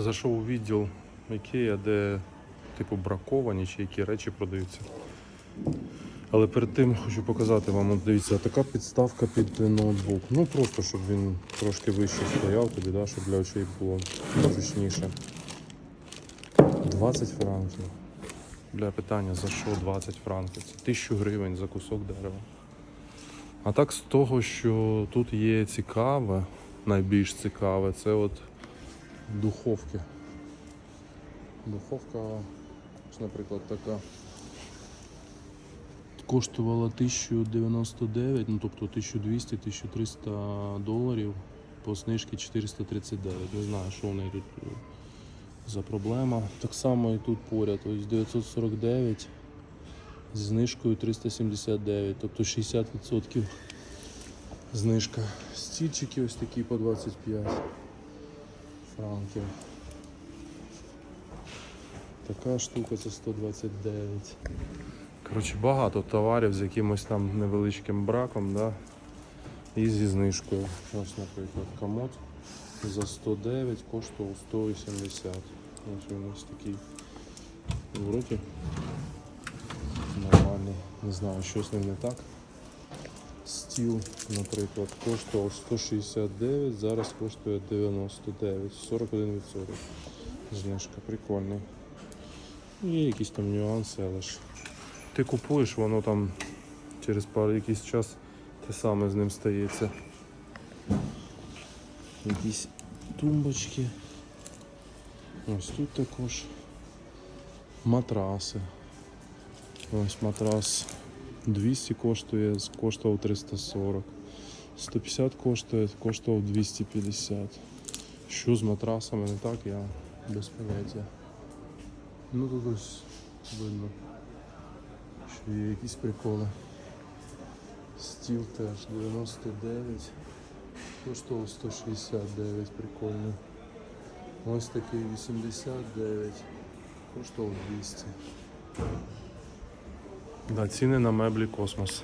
Зайшов у відділ Ікея, де типу браковані чи які речі продаються. Але перед тим хочу показати вам, от дивіться, така підставка під ноутбук. Ну просто щоб він трошки вище стояв тобі, да, щоб для очей було зручніше. 20 франків. Бля, питання, за що 20 франків? Це 1000 гривень за кусок дерева. А так з того, що тут є цікаве, найбільш цікаве, це от духовки. Духовка, наприклад, така. Коштувала 1099, ну тобто 1200-1300 доларів, по знижці 439. Не знаю, що в неї тут е, за проблема. Так само і тут поряд, ось 949 з знижкою 379, тобто 60% знижка. Стільчики ось такі по 25 франків. Така штука це 129. Коротше, багато товарів з якимось там невеличким браком, да? і зі знижкою. Ось, наприклад, комод за 109 коштував 180. Ось він ось такий. Вроді нормальний. Не знаю, що з ним не так. Стіл, наприклад, коштував 169, зараз коштує 99, 41%. Знижка прикольний. Є якісь там нюанси, але ж ти купуєш, воно там через пару якийсь час те саме з ним стається. Якісь тумбочки. Ось тут також матраси. Ось матрас 200 коштує, коштував 340. 150 коштує, коштував 250. Що з матрасами не так, я без поняття. Ну тут ось видно, що є якісь приколи. Стіл теж 99, коштував 169, прикольно. Ось такий 89, коштував 200. Да, ціни на меблі космос.